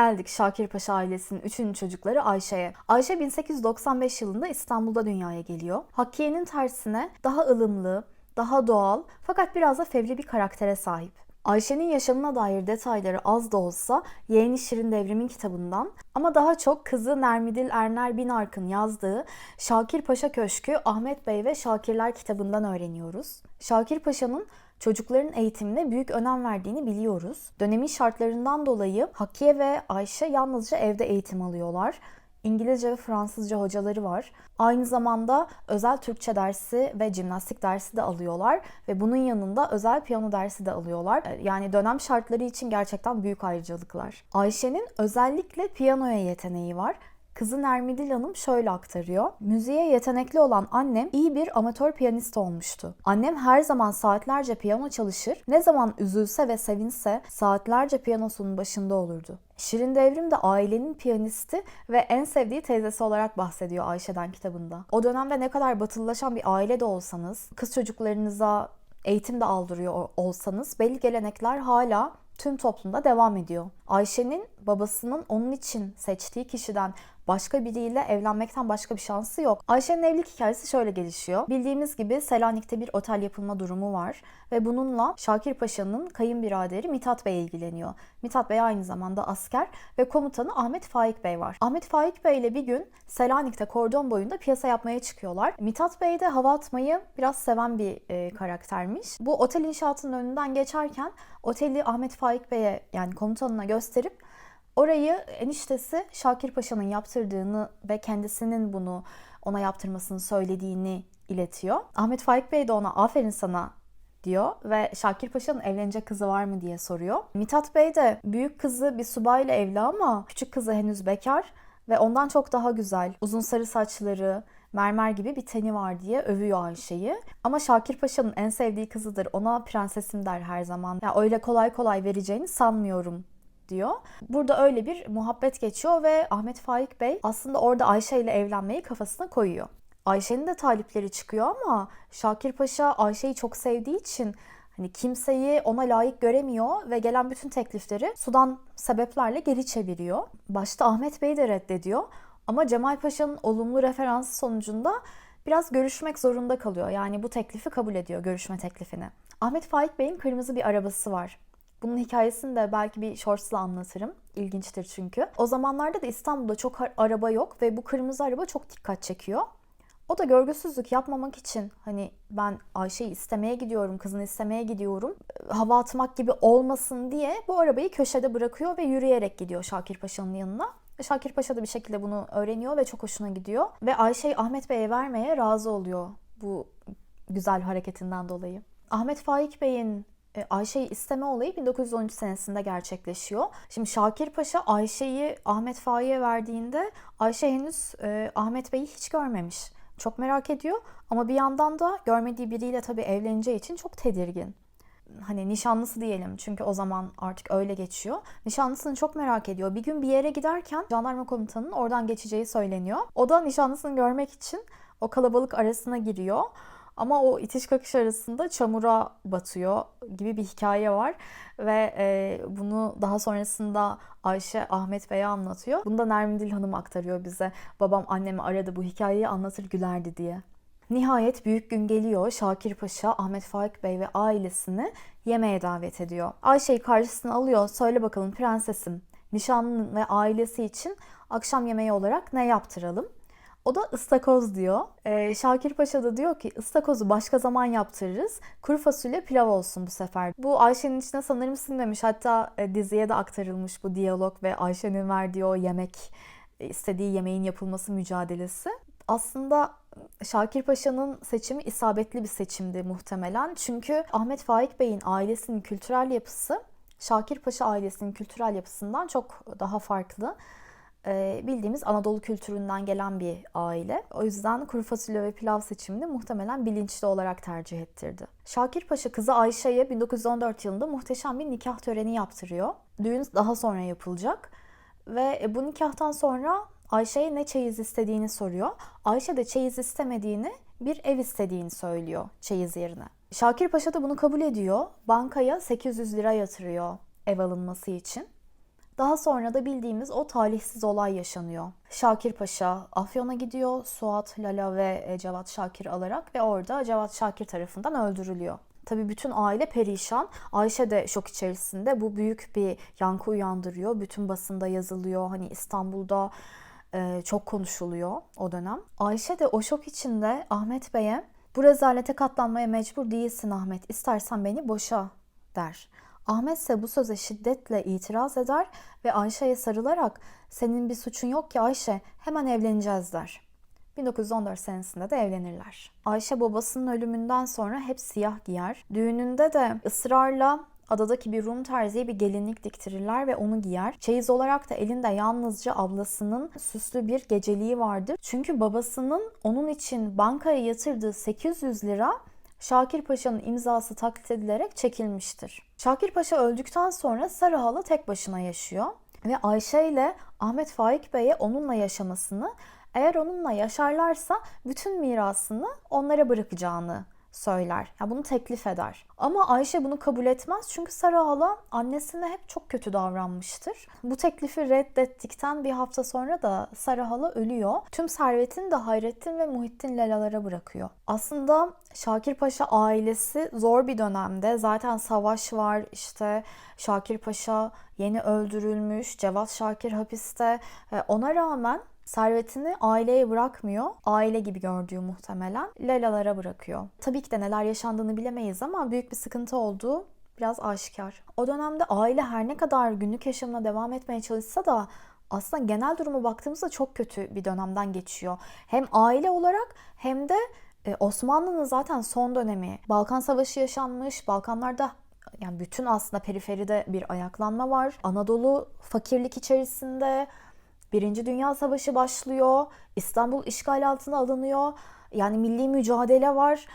Geldik Şakir Paşa ailesinin üçüncü çocukları Ayşe'ye. Ayşe 1895 yılında İstanbul'da dünyaya geliyor. Hakiye'nin tersine daha ılımlı, daha doğal fakat biraz da fevri bir karaktere sahip. Ayşe'nin yaşamına dair detayları az da olsa Yeğeni Şirin Devrim'in kitabından ama daha çok kızı Nermidil Erner Binark'ın yazdığı Şakir Paşa Köşkü Ahmet Bey ve Şakirler kitabından öğreniyoruz. Şakir Paşa'nın çocukların eğitimine büyük önem verdiğini biliyoruz. Dönemin şartlarından dolayı Hakiye ve Ayşe yalnızca evde eğitim alıyorlar. İngilizce ve Fransızca hocaları var. Aynı zamanda özel Türkçe dersi ve jimnastik dersi de alıyorlar ve bunun yanında özel piyano dersi de alıyorlar. Yani dönem şartları için gerçekten büyük ayrıcalıklar. Ayşe'nin özellikle piyanoya yeteneği var. Kızı Nermidil Hanım şöyle aktarıyor. Müziğe yetenekli olan annem iyi bir amatör piyanist olmuştu. Annem her zaman saatlerce piyano çalışır, ne zaman üzülse ve sevinse saatlerce piyanosunun başında olurdu. Şirin Devrim de ailenin piyanisti ve en sevdiği teyzesi olarak bahsediyor Ayşe'den kitabında. O dönemde ne kadar batılılaşan bir aile de olsanız, kız çocuklarınıza eğitim de aldırıyor olsanız belli gelenekler hala tüm toplumda devam ediyor. Ayşe'nin babasının onun için seçtiği kişiden başka biriyle evlenmekten başka bir şansı yok. Ayşe'nin evlilik hikayesi şöyle gelişiyor. Bildiğimiz gibi Selanik'te bir otel yapılma durumu var ve bununla Şakir Paşa'nın kayınbiraderi Mithat Bey ilgileniyor. Mithat Bey aynı zamanda asker ve komutanı Ahmet Faik Bey var. Ahmet Faik Bey ile bir gün Selanik'te kordon boyunda piyasa yapmaya çıkıyorlar. Mithat Bey de hava atmayı biraz seven bir e, karaktermiş. Bu otel inşaatının önünden geçerken oteli Ahmet Faik Bey'e yani komutanına gösterip Orayı eniştesi Şakir Paşa'nın yaptırdığını ve kendisinin bunu ona yaptırmasını söylediğini iletiyor. Ahmet Faik Bey de ona aferin sana diyor ve Şakir Paşa'nın evlenecek kızı var mı diye soruyor. Mithat Bey de büyük kızı bir subayla evli ama küçük kızı henüz bekar ve ondan çok daha güzel. Uzun sarı saçları, mermer gibi bir teni var diye övüyor Ayşe'yi. Ama Şakir Paşa'nın en sevdiği kızıdır. Ona prensesim der her zaman. Ya öyle kolay kolay vereceğini sanmıyorum diyor. Burada öyle bir muhabbet geçiyor ve Ahmet Faik Bey aslında orada Ayşe ile evlenmeyi kafasına koyuyor. Ayşe'nin de talipleri çıkıyor ama Şakir Paşa Ayşe'yi çok sevdiği için hani kimseyi ona layık göremiyor ve gelen bütün teklifleri sudan sebeplerle geri çeviriyor. Başta Ahmet Bey de reddediyor ama Cemal Paşa'nın olumlu referansı sonucunda biraz görüşmek zorunda kalıyor. Yani bu teklifi kabul ediyor, görüşme teklifini. Ahmet Faik Bey'in kırmızı bir arabası var. Bunun hikayesini de belki bir shorts'la anlatırım. İlginçtir çünkü. O zamanlarda da İstanbul'da çok araba yok ve bu kırmızı araba çok dikkat çekiyor. O da görgüsüzlük yapmamak için hani ben Ayşe'yi istemeye gidiyorum, kızını istemeye gidiyorum. Hava atmak gibi olmasın diye bu arabayı köşede bırakıyor ve yürüyerek gidiyor Şakir Paşa'nın yanına. Şakir Paşa da bir şekilde bunu öğreniyor ve çok hoşuna gidiyor. Ve Ayşe'yi Ahmet Bey'e vermeye razı oluyor bu güzel hareketinden dolayı. Ahmet Faik Bey'in e, Ayşe'yi isteme olayı 1913 senesinde gerçekleşiyor. Şimdi Şakir Paşa Ayşe'yi Ahmet Faik'e verdiğinde Ayşe henüz e, Ahmet Bey'i hiç görmemiş. Çok merak ediyor ama bir yandan da görmediği biriyle tabii evleneceği için çok tedirgin. Hani nişanlısı diyelim çünkü o zaman artık öyle geçiyor. Nişanlısını çok merak ediyor. Bir gün bir yere giderken jandarma komutanının oradan geçeceği söyleniyor. O da nişanlısını görmek için o kalabalık arasına giriyor. Ama o itiş kakış arasında çamura batıyor gibi bir hikaye var. Ve e, bunu daha sonrasında Ayşe Ahmet Bey'e anlatıyor. Bunu da Nermin Hanım aktarıyor bize. Babam annemi aradı bu hikayeyi anlatır gülerdi diye. Nihayet büyük gün geliyor. Şakir Paşa, Ahmet Faik Bey ve ailesini yemeğe davet ediyor. Ayşe'yi karşısına alıyor. Söyle bakalım prensesim, nişanlının ve ailesi için akşam yemeği olarak ne yaptıralım? O da ıstakoz diyor. Ee, Şakir Paşa da diyor ki ıstakozu başka zaman yaptırırız. Kuru fasulye pilav olsun bu sefer. Bu Ayşe'nin içine sanırım sinmemiş. Hatta e, diziye de aktarılmış bu diyalog ve Ayşe'nin verdiği o yemek, e, istediği yemeğin yapılması mücadelesi. Aslında Şakir Paşa'nın seçimi isabetli bir seçimdi muhtemelen. Çünkü Ahmet Faik Bey'in ailesinin kültürel yapısı Şakir Paşa ailesinin kültürel yapısından çok daha farklı. Bildiğimiz Anadolu kültüründen gelen bir aile. O yüzden kuru fasulye ve pilav seçimini muhtemelen bilinçli olarak tercih ettirdi. Şakir Paşa kızı Ayşe'ye 1914 yılında muhteşem bir nikah töreni yaptırıyor. Düğün daha sonra yapılacak ve e, bu nikahtan sonra Ayşe'ye ne çeyiz istediğini soruyor. Ayşe de çeyiz istemediğini, bir ev istediğini söylüyor çeyiz yerine. Şakir Paşa da bunu kabul ediyor. Bankaya 800 lira yatırıyor ev alınması için. Daha sonra da bildiğimiz o talihsiz olay yaşanıyor. Şakir Paşa Afyon'a gidiyor. Suat, Lala ve e, Cevat Şakir alarak ve orada Cevat Şakir tarafından öldürülüyor. Tabii bütün aile perişan. Ayşe de şok içerisinde. Bu büyük bir yankı uyandırıyor. Bütün basında yazılıyor. Hani İstanbul'da e, çok konuşuluyor o dönem. Ayşe de o şok içinde Ahmet Bey'e bu rezalete katlanmaya mecbur değilsin Ahmet. İstersen beni boşa der. Ahmet ise bu söze şiddetle itiraz eder ve Ayşe'ye sarılarak senin bir suçun yok ki Ayşe hemen evleneceğiz der. 1914 senesinde de evlenirler. Ayşe babasının ölümünden sonra hep siyah giyer. Düğününde de ısrarla adadaki bir Rum terziye bir gelinlik diktirirler ve onu giyer. Çeyiz olarak da elinde yalnızca ablasının süslü bir geceliği vardır. Çünkü babasının onun için bankaya yatırdığı 800 lira Şakir Paşa'nın imzası taklit edilerek çekilmiştir. Şakir Paşa öldükten sonra Sarı Hala tek başına yaşıyor ve Ayşe ile Ahmet Faik Bey'e onunla yaşamasını, eğer onunla yaşarlarsa bütün mirasını onlara bırakacağını söyler. Ya bunu teklif eder. Ama Ayşe bunu kabul etmez çünkü Sarı Hala annesine hep çok kötü davranmıştır. Bu teklifi reddettikten bir hafta sonra da Sarı Hala ölüyor. Tüm servetini de Hayrettin ve Muhittin Lelalara bırakıyor. Aslında Şakir Paşa ailesi zor bir dönemde. Zaten savaş var. İşte Şakir Paşa yeni öldürülmüş. Cevat Şakir hapiste. Ona rağmen servetini aileye bırakmıyor. Aile gibi gördüğü muhtemelen Lelalara bırakıyor. Tabii ki de neler yaşandığını bilemeyiz ama büyük bir sıkıntı olduğu biraz aşikar. O dönemde aile her ne kadar günlük yaşamına devam etmeye çalışsa da aslında genel duruma baktığımızda çok kötü bir dönemden geçiyor. Hem aile olarak hem de e, Osmanlı'nın zaten son dönemi. Balkan Savaşı yaşanmış. Balkanlarda yani bütün aslında periferide bir ayaklanma var. Anadolu fakirlik içerisinde. Birinci Dünya Savaşı başlıyor. İstanbul işgal altına alınıyor. Yani milli mücadele var.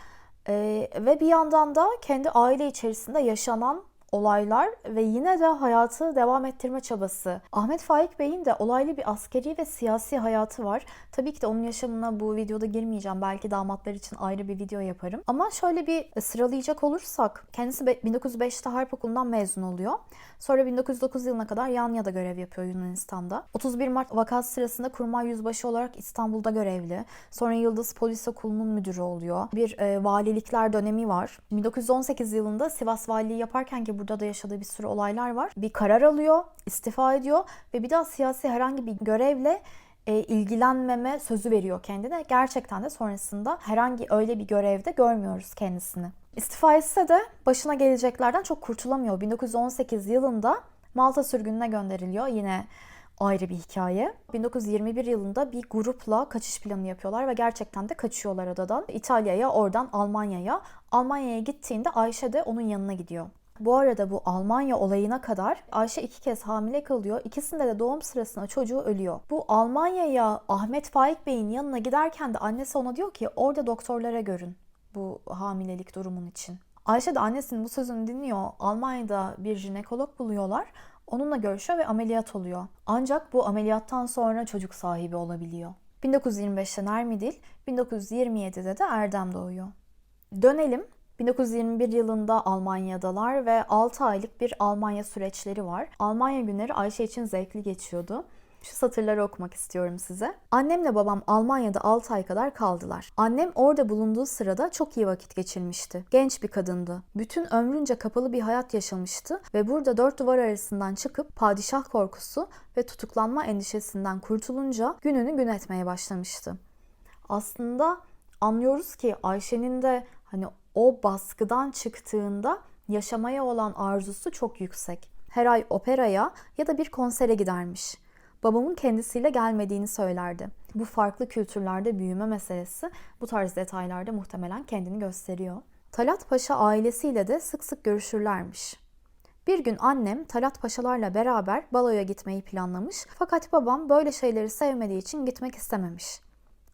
Ee, ve bir yandan da kendi aile içerisinde yaşanan olaylar ve yine de hayatı devam ettirme çabası. Ahmet Faik Bey'in de olaylı bir askeri ve siyasi hayatı var. Tabii ki de onun yaşamına bu videoda girmeyeceğim. Belki damatlar için ayrı bir video yaparım. Ama şöyle bir sıralayacak olursak kendisi 1905'te Harp Okulu'ndan mezun oluyor. Sonra 1909 yılına kadar Yanya'da görev yapıyor Yunanistan'da. 31 Mart vakası sırasında kurmay yüzbaşı olarak İstanbul'da görevli. Sonra Yıldız Polis Okulu'nun müdürü oluyor. Bir e, valilikler dönemi var. 1918 yılında Sivas valiliği yaparken ki burada da yaşadığı bir sürü olaylar var. Bir karar alıyor, istifa ediyor ve bir daha siyasi herhangi bir görevle e, ilgilenmeme sözü veriyor kendine. Gerçekten de sonrasında herhangi öyle bir görevde görmüyoruz kendisini. İstifa etse de başına geleceklerden çok kurtulamıyor. 1918 yılında Malta sürgününe gönderiliyor. Yine ayrı bir hikaye. 1921 yılında bir grupla kaçış planı yapıyorlar ve gerçekten de kaçıyorlar adadan. İtalya'ya, oradan Almanya'ya. Almanya'ya gittiğinde Ayşe de onun yanına gidiyor. Bu arada bu Almanya olayına kadar Ayşe iki kez hamile kalıyor. İkisinde de doğum sırasında çocuğu ölüyor. Bu Almanya'ya Ahmet Faik Bey'in yanına giderken de annesi ona diyor ki orada doktorlara görün bu hamilelik durumun için. Ayşe de annesinin bu sözünü dinliyor. Almanya'da bir jinekolog buluyorlar. Onunla görüşüyor ve ameliyat oluyor. Ancak bu ameliyattan sonra çocuk sahibi olabiliyor. 1925'te Nermidil, 1927'de de Erdem doğuyor. Dönelim 1921 yılında Almanya'dalar ve 6 aylık bir Almanya süreçleri var. Almanya günleri Ayşe için zevkli geçiyordu. Şu satırları okumak istiyorum size. Annemle babam Almanya'da 6 ay kadar kaldılar. Annem orada bulunduğu sırada çok iyi vakit geçirmişti. Genç bir kadındı. Bütün ömrünce kapalı bir hayat yaşamıştı ve burada dört duvar arasından çıkıp padişah korkusu ve tutuklanma endişesinden kurtulunca gününü gün etmeye başlamıştı. Aslında anlıyoruz ki Ayşe'nin de hani o baskıdan çıktığında yaşamaya olan arzusu çok yüksek. Her ay operaya ya da bir konsere gidermiş. Babamın kendisiyle gelmediğini söylerdi. Bu farklı kültürlerde büyüme meselesi bu tarz detaylarda muhtemelen kendini gösteriyor. Talat Paşa ailesiyle de sık sık görüşürlermiş. Bir gün annem Talat Paşalarla beraber baloya gitmeyi planlamış fakat babam böyle şeyleri sevmediği için gitmek istememiş.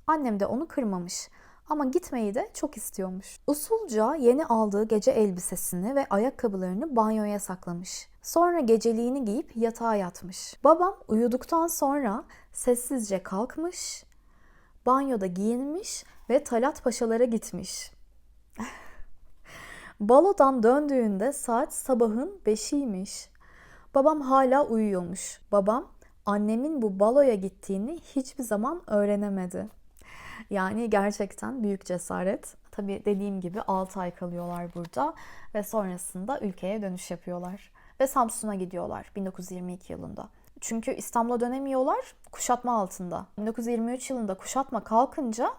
Annem de onu kırmamış ama gitmeyi de çok istiyormuş. Usulca yeni aldığı gece elbisesini ve ayakkabılarını banyoya saklamış. Sonra geceliğini giyip yatağa yatmış. Babam uyuduktan sonra sessizce kalkmış, banyoda giyinmiş ve Talat Paşalara gitmiş. Balodan döndüğünde saat sabahın beşiymiş. Babam hala uyuyormuş. Babam annemin bu baloya gittiğini hiçbir zaman öğrenemedi. Yani gerçekten büyük cesaret. Tabii dediğim gibi 6 ay kalıyorlar burada ve sonrasında ülkeye dönüş yapıyorlar. Ve Samsun'a gidiyorlar 1922 yılında. Çünkü İstanbul'a dönemiyorlar, kuşatma altında. 1923 yılında kuşatma kalkınca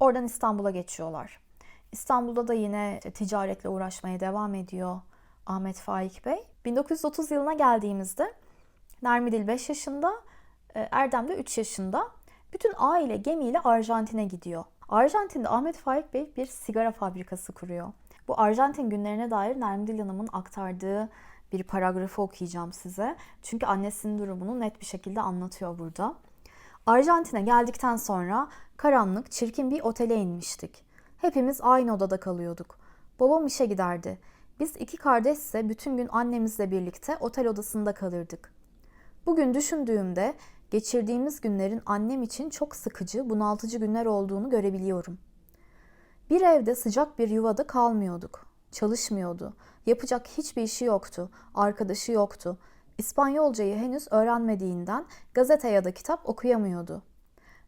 oradan İstanbul'a geçiyorlar. İstanbul'da da yine ticaretle uğraşmaya devam ediyor Ahmet Faik Bey. 1930 yılına geldiğimizde Nermidil 5 yaşında, e, Erdem de 3 yaşında. Bütün aile gemiyle Arjantin'e gidiyor. Arjantin'de Ahmet Faik Bey bir sigara fabrikası kuruyor. Bu Arjantin günlerine dair Nermidil Hanım'ın aktardığı bir paragrafı okuyacağım size. Çünkü annesinin durumunu net bir şekilde anlatıyor burada. Arjantin'e geldikten sonra karanlık, çirkin bir otele inmiştik. Hepimiz aynı odada kalıyorduk. Babam işe giderdi. Biz iki kardeş ise bütün gün annemizle birlikte otel odasında kalırdık. Bugün düşündüğümde geçirdiğimiz günlerin annem için çok sıkıcı, bunaltıcı günler olduğunu görebiliyorum. Bir evde sıcak bir yuvada kalmıyorduk. Çalışmıyordu. Yapacak hiçbir işi yoktu. Arkadaşı yoktu. İspanyolcayı henüz öğrenmediğinden gazete ya da kitap okuyamıyordu.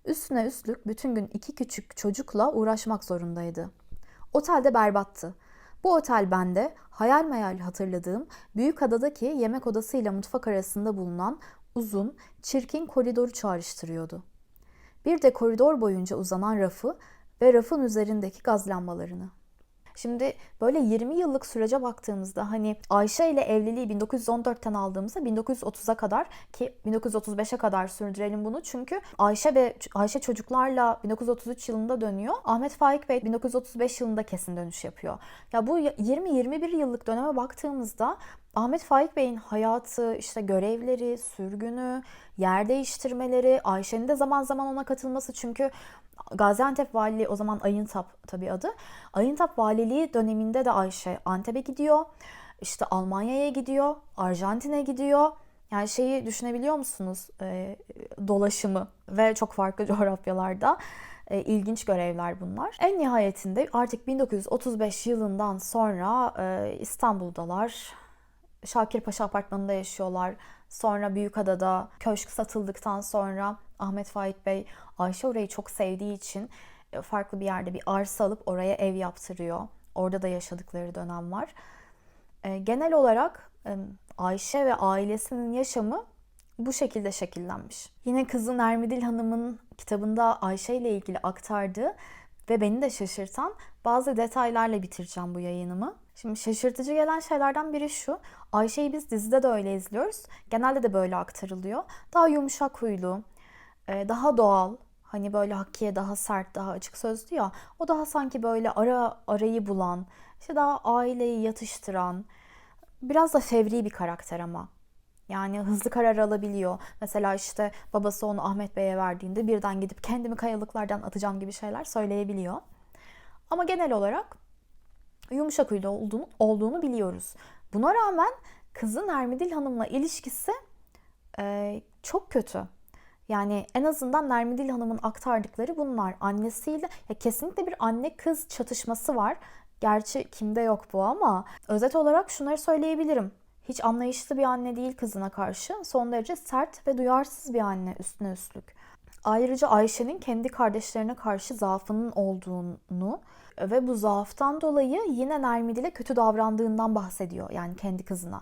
Üstüne üstlük bütün gün iki küçük çocukla uğraşmak zorundaydı. Otelde berbattı. Bu otel bende hayal meyal hatırladığım Büyükada'daki yemek odasıyla mutfak arasında bulunan uzun, çirkin koridoru çağrıştırıyordu. Bir de koridor boyunca uzanan rafı ve rafın üzerindeki gaz lambalarını. Şimdi böyle 20 yıllık sürece baktığımızda hani Ayşe ile evliliği 1914'ten aldığımızda 1930'a kadar ki 1935'e kadar sürdürelim bunu. Çünkü Ayşe ve Ayşe çocuklarla 1933 yılında dönüyor. Ahmet Faik Bey 1935 yılında kesin dönüş yapıyor. Ya bu 20-21 yıllık döneme baktığımızda Ahmet Faik Bey'in hayatı, işte görevleri, sürgünü, yer değiştirmeleri, Ayşe'nin de zaman zaman ona katılması çünkü Gaziantep Valiliği o zaman Ayıntap tabii adı. Ayıntap Valiliği döneminde de Ayşe Antep'e gidiyor. İşte Almanya'ya gidiyor, Arjantin'e gidiyor. Yani şeyi düşünebiliyor musunuz? E, dolaşımı ve çok farklı coğrafyalarda e, ilginç görevler bunlar. En nihayetinde artık 1935 yılından sonra e, İstanbul'dalar. Şakirpaşa Apartmanı'nda yaşıyorlar. Sonra Büyükada'da köşk satıldıktan sonra Ahmet Faik Bey Ayşe orayı çok sevdiği için e, farklı bir yerde bir arsa alıp oraya ev yaptırıyor. Orada da yaşadıkları dönem var. E, genel olarak e, Ayşe ve ailesinin yaşamı bu şekilde şekillenmiş. Yine kızı Nermidil Hanım'ın kitabında Ayşe ile ilgili aktardığı ve beni de şaşırtan bazı detaylarla bitireceğim bu yayınımı. Şimdi şaşırtıcı gelen şeylerden biri şu. Ayşe'yi biz dizide de öyle izliyoruz. Genelde de böyle aktarılıyor. Daha yumuşak huylu, daha doğal, hani böyle Hakkı'ya daha sert, daha açık sözlü ya. O daha sanki böyle ara arayı bulan, işte daha aileyi yatıştıran, biraz da fevri bir karakter ama. Yani hızlı karar alabiliyor. Mesela işte babası onu Ahmet Bey'e verdiğinde birden gidip kendimi kayalıklardan atacağım gibi şeyler söyleyebiliyor. Ama genel olarak yumuşak huylu olduğunu, olduğunu biliyoruz. Buna rağmen kızın Ermidil Hanım'la ilişkisi e, çok kötü. Yani en azından Nermidil Hanım'ın aktardıkları bunlar. Annesiyle ya kesinlikle bir anne kız çatışması var. Gerçi kimde yok bu ama özet olarak şunları söyleyebilirim. Hiç anlayışlı bir anne değil kızına karşı. Son derece sert ve duyarsız bir anne üstüne üstlük. Ayrıca Ayşe'nin kendi kardeşlerine karşı zaafının olduğunu ve bu zaaftan dolayı yine Nermidil'e kötü davrandığından bahsediyor yani kendi kızına.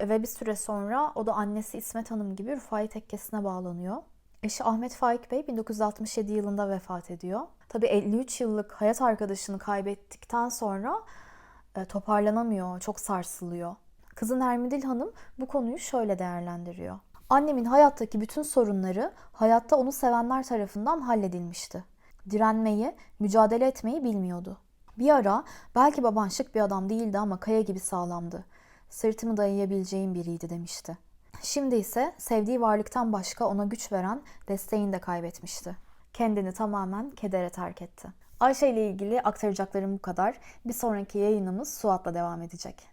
Ve bir süre sonra o da annesi İsmet Hanım gibi Rufai Tekkesi'ne bağlanıyor. Eşi Ahmet Faik Bey 1967 yılında vefat ediyor. Tabi 53 yıllık hayat arkadaşını kaybettikten sonra e, toparlanamıyor, çok sarsılıyor. Kızı Nermidil Hanım bu konuyu şöyle değerlendiriyor. Annemin hayattaki bütün sorunları hayatta onu sevenler tarafından halledilmişti. Direnmeyi, mücadele etmeyi bilmiyordu. Bir ara belki baban şık bir adam değildi ama kaya gibi sağlamdı. Sırtımı dayayabileceğim biriydi demişti. Şimdi ise sevdiği varlıktan başka ona güç veren desteğini de kaybetmişti. Kendini tamamen kedere terk etti. Ayşe ile ilgili aktaracaklarım bu kadar. Bir sonraki yayınımız Suat'la devam edecek.